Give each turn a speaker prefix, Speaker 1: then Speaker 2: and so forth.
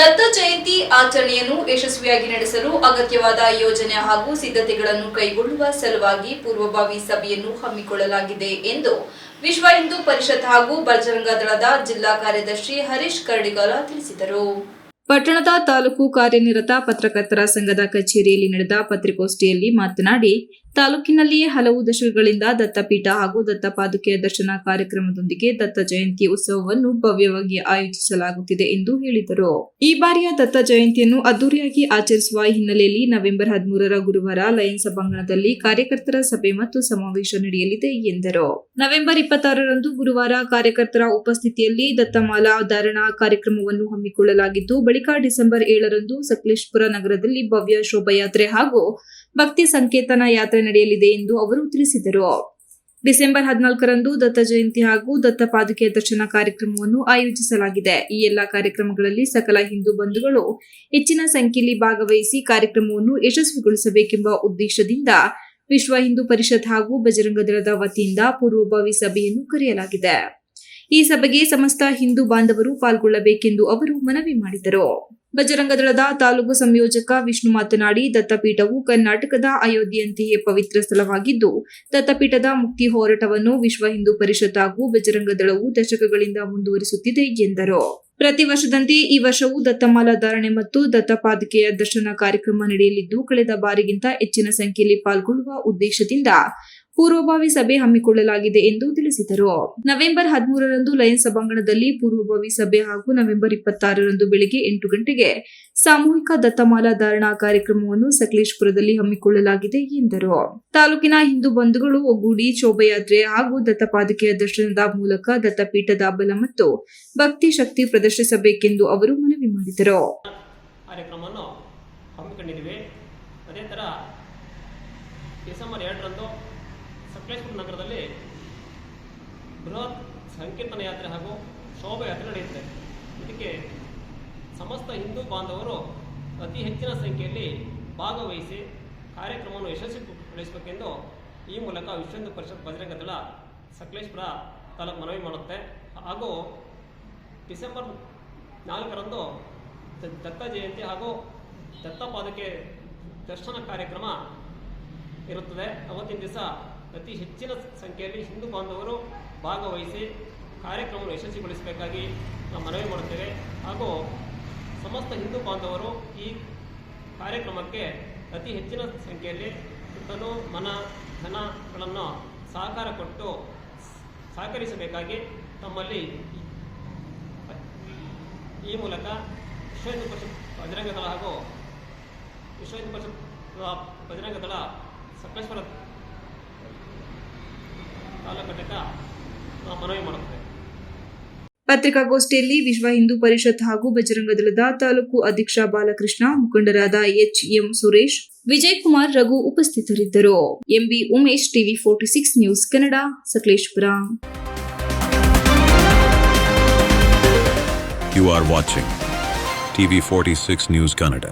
Speaker 1: ದತ್ತ ಜಯಂತಿ ಆಚರಣೆಯನ್ನು ಯಶಸ್ವಿಯಾಗಿ ನಡೆಸಲು ಅಗತ್ಯವಾದ ಯೋಜನೆ ಹಾಗೂ ಸಿದ್ಧತೆಗಳನ್ನು ಕೈಗೊಳ್ಳುವ ಸಲುವಾಗಿ ಪೂರ್ವಭಾವಿ ಸಭೆಯನ್ನು ಹಮ್ಮಿಕೊಳ್ಳಲಾಗಿದೆ ಎಂದು ವಿಶ್ವ ಹಿಂದೂ ಪರಿಷತ್ ಹಾಗೂ ಬಜರಂಗ ದಳದ ಜಿಲ್ಲಾ ಕಾರ್ಯದರ್ಶಿ ಹರೀಶ್ ಕರಡಿಗಾಲ ತಿಳಿಸಿದರು. ಪಟ್ಟಣದ ತಾಲೂಕು ಕಾರ್ಯನಿರತ ಪತ್ರಕರ್ತರ ಸಂಘದ ಕಚೇರಿಯಲ್ಲಿ ನಡೆದ ಪತ್ರಿಕೋಷ್ಠಿಯಲ್ಲಿ ಮಾತನಾಡಿ ತಾಲೂಕಿನಲ್ಲಿಯೇ ಹಲವು ದಶಕಗಳಿಂದ ದತ್ತಪೀಠ ಹಾಗೂ ದತ್ತ ಪಾದುಕೆಯ ದರ್ಶನ ಕಾರ್ಯಕ್ರಮದೊಂದಿಗೆ ದತ್ತ ಜಯಂತಿ ಉತ್ಸವವನ್ನು ಭವ್ಯವಾಗಿ ಆಯೋಜಿಸಲಾಗುತ್ತಿದೆ ಎಂದು ಹೇಳಿದರು. ಈ ಬಾರಿಯ ದತ್ತ ಜಯಂತಿಯನ್ನು ಅದ್ದೂರಿಯಾಗಿ ಆಚರಿಸುವ ಹಿನ್ನೆಲೆಯಲ್ಲಿ ನವೆಂಬರ್ ಹದಿಮೂರರ ಗುರುವಾರ ಲಯನ್ ಸಭಾಂಗಣದಲ್ಲಿ ಕಾರ್ಯಕರ್ತರ ಸಭೆ ಮತ್ತು ಸಮಾವೇಶ ನಡೆಯಲಿದೆ ಎಂದರು. ನವೆಂಬರ್ ಇಪ್ಪತ್ತಾರರಂದು ಗುರುವಾರ ಕಾರ್ಯಕರ್ತರ ಉಪಸ್ಥಿತಿಯಲ್ಲಿ ದತ್ತಮಾಲಾ ಧಾರಣಾ ಕಾರ್ಯಕ್ರಮವನ್ನು ಹಮ್ಮಿಕೊಳ್ಳಲಾಗಿದ್ದು, ಬಳಿಕ ಡಿಸೆಂಬರ್ ಏಳರಂದು ಸಕಲೇಶ್ಪುರ ನಗರದಲ್ಲಿ ಭವ್ಯ ಶೋಭಾಯಾತ್ರೆ ಹಾಗೂ ಭಕ್ತಿ ಸಂಕೇತನ ಯಾತ್ರೆ ನಡೆಯಲಿದೆ ಎಂದು ಅವರು ತಿಳಿಸಿದರು. ಡಿಸೆಂಬರ್ ಹದಿನಾಲ್ಕರಂದು ದತ್ತ ಜಯಂತಿ ಹಾಗೂ ದತ್ತ ಪಾದುಕೆಯ ದರ್ಶನ ಕಾರ್ಯಕ್ರಮವನ್ನು ಆಯೋಜಿಸಲಾಗಿದೆ. ಈ ಎಲ್ಲಾ ಕಾರ್ಯಕ್ರಮಗಳಲ್ಲಿ ಸಕಲ ಹಿಂದೂ ಬಂಧುಗಳು ಹೆಚ್ಚಿನ ಸಂಖ್ಯೆಯಲ್ಲಿ ಭಾಗವಹಿಸಿ ಕಾರ್ಯಕ್ರಮವನ್ನು ಯಶಸ್ವಿಗೊಳಿಸಬೇಕೆಂಬ ಉದ್ದೇಶದಿಂದ ವಿಶ್ವ ಹಿಂದೂ ಪರಿಷತ್ ಹಾಗೂ ಬಜರಂಗ ದಳದ ವತಿಯಿಂದ ಪೂರ್ವಭಾವಿ ಸಭೆಯನ್ನು ಕರೆಯಲಾಗಿದೆ. ಈ ಸಭೆಗೆ ಸಮಸ್ತ ಹಿಂದೂ ಬಾಂಧವರು ಪಾಲ್ಗೊಳ್ಳಬೇಕೆಂದು ಅವರು ಮನವಿ ಮಾಡಿದರು. ಬಜರಂಗದಳದ ತಾಲೂಕು ಸಂಯೋಜಕ ವಿಷ್ಣು ಮಾತನಾಡಿ, ದತ್ತಪೀಠವು ಕರ್ನಾಟಕದ ಅಯೋಧ್ಯೆಯಂತೆಯೇ ಪವಿತ್ರ ಸ್ಥಳವಾಗಿದ್ದು, ದತ್ತಪೀಠದ ಮುಕ್ತಿ ಹೋರಾಟವನ್ನು ವಿಶ್ವ ಹಿಂದೂ ಪರಿಷತ್ ಹಾಗೂ ಬಜರಂಗದಳವು ದಶಕಗಳಿಂದ ಮುಂದುವರಿಸುತ್ತಿದೆ ಎಂದರು. ಪ್ರತಿ ವರ್ಷದಂತೆ ಈ ವರ್ಷವೂ ದತ್ತಮಾಲಾ ಧಾರಣೆ ಮತ್ತು ದತ್ತಪಾದಿಕೆಯ ದರ್ಶನ ಕಾರ್ಯಕ್ರಮ ನಡೆಯಲಿದ್ದು, ಕಳೆದ ಬಾರಿಗಿಂತ ಹೆಚ್ಚಿನ ಸಂಖ್ಯೆಯಲ್ಲಿ ಪಾಲ್ಗೊಳ್ಳುವ ಉದ್ದೇಶದಿಂದ ಪೂರ್ವಭಾವಿ ಸಭೆ ಹಮ್ಮಿಕೊಳ್ಳಲಾಗಿದೆ ಎಂದು ತಿಳಿಸಿದರು. ನವೆಂಬರ್ ಹದಿಮೂರರಂದು ಲಯನ್ಸ್ ಸಭಾಂಗಣದಲ್ಲಿ ಪೂರ್ವಭಾವಿ ಸಭೆ ಹಾಗೂ ನವೆಂಬರ್ ಇಪ್ಪತ್ತಾರರಂದು ಬೆಳಗ್ಗೆ ಎಂಟು ಗಂಟೆಗೆ ಸಾಮೂಹಿಕ ದತ್ತಮಾಲಾ ಧಾರಣಾ ಕಾರ್ಯಕ್ರಮವನ್ನು ಸಕಲೇಶ್ಪುರದಲ್ಲಿ ಹಮ್ಮಿಕೊಳ್ಳಲಾಗಿದೆ ಎಂದರು. ತಾಲೂಕಿನ ಹಿಂದೂ ಬಂಧುಗಳು ಒಗ್ಗೂಡಿ ಶೋಭಯಾತ್ರೆ ಹಾಗೂ ದತ್ತಪಾದಕೆಯ ದರ್ಶನದ ಮೂಲಕ ದತ್ತಪೀಠದ ಬಲ ಮತ್ತು ಭಕ್ತಿ ಶಕ್ತಿ ಪ್ರದರ್ಶಿಸಬೇಕೆಂದು ಅವರು ಮನವಿ ಮಾಡಿದರು.
Speaker 2: ಕಾರ್ಯಕ್ರಮವನ್ನು ಹಮ್ಮಿಕೊಂಡಿದ್ದೀವಿ. ಅದೇ ಥರ ಡಿಸೆಂಬರ್ ಎರಡರಂದು ಸಕಲೇಶ್ಪುರ ನಗರದಲ್ಲಿ ಬೃಹತ್ ಸಂಕೀರ್ತನ ಯಾತ್ರೆ ಹಾಗೂ ಶೋಭಾಯಾತ್ರೆ ನಡೆಯುತ್ತೆ. ಇದಕ್ಕೆ ಸಮಸ್ತ ಹಿಂದೂ ಬಾಂಧವರು ಅತಿ ಹೆಚ್ಚಿನ ಸಂಖ್ಯೆಯಲ್ಲಿ ಭಾಗವಹಿಸಿ ಕಾರ್ಯಕ್ರಮವನ್ನು ಯಶಸ್ವಿಗೊಳಿಸಬೇಕೆಂದು ಈ ಮೂಲಕ ವಿಶ್ವ ಹಿಂದೂ ಪರಿಷತ್ ಬಜರಂಗ ದಳ ಸಕಲೇಶ್ಪುರ ತಾಲೂಕು ಮನವಿ ಮಾಡುತ್ತೆ. ಹಾಗೂ ಡಿಸೆಂಬರ್ ನಾಲ್ಕರಂದು ದತ್ತ ಜಯಂತಿ ಹಾಗೂ ದತ್ತಪಾದಕ್ಕೆ ದರ್ಶನ ಕಾರ್ಯಕ್ರಮ ಇರುತ್ತದೆ. ಅವತ್ತಿನ ದಿವಸ ಅತಿ ಹೆಚ್ಚಿನ ಸಂಖ್ಯೆಯಲ್ಲಿ ಹಿಂದೂ ಬಾಂಧವರು ಭಾಗವಹಿಸಿ ಕಾರ್ಯಕ್ರಮವನ್ನು ಯಶಸ್ವಿಗೊಳಿಸಬೇಕಾಗಿ ನಾವು ಮನವಿ ಮಾಡುತ್ತೇವೆ. ಹಾಗೂ ಸಮಸ್ತ ಹಿಂದೂ ಬಾಂಧವರು ಈ ಕಾರ್ಯಕ್ರಮಕ್ಕೆ ಅತಿ ಹೆಚ್ಚಿನ ಸಂಖ್ಯೆಯಲ್ಲಿ ತನು ಮನ ಧನಗಳನ್ನು ಸಹಕಾರ ಕೊಟ್ಟು ಸಹಕರಿಸಬೇಕಾಗಿ ತಮ್ಮಲ್ಲಿ ಈ ಮೂಲಕ ವಿಶ್ವ ಹಿಂದೂ ಪರಿಷತ್ ಬಜರಂಗ ದಳ ಹಾಗೂ ವಿಶ್ವ ಹಿಂದೂ ಪರಿಷತ್ ಬಜರಂಗ ದಳ ಸಕಲೇಶ್ವರ ನಾವು ಮನವಿ ಮಾಡುತ್ತೆ.
Speaker 1: ಪತ್ರಿಕಾಗೋಷ್ಠಿಯಲ್ಲಿ ವಿಶ್ವ ಹಿಂದೂ ಪರಿಷತ್ ಹಾಗೂ ಬಜರಂಗ ದಳದ ತಾಲೂಕು ಅಧ್ಯಕ್ಷ ಬಾಲಕೃಷ್ಣ ಮುಖಂಡರಾದ ಎಚ್ ಎಂ ಸುರೇಶ್ ವಿಜಯ್ ಕುಮಾರ್ ರಘು ಉಪಸ್ಥಿತರಿದ್ದರು. M B Umesh TV forty six news Kannada Sakleshpur.
Speaker 3: You are watching TV46 News Canada.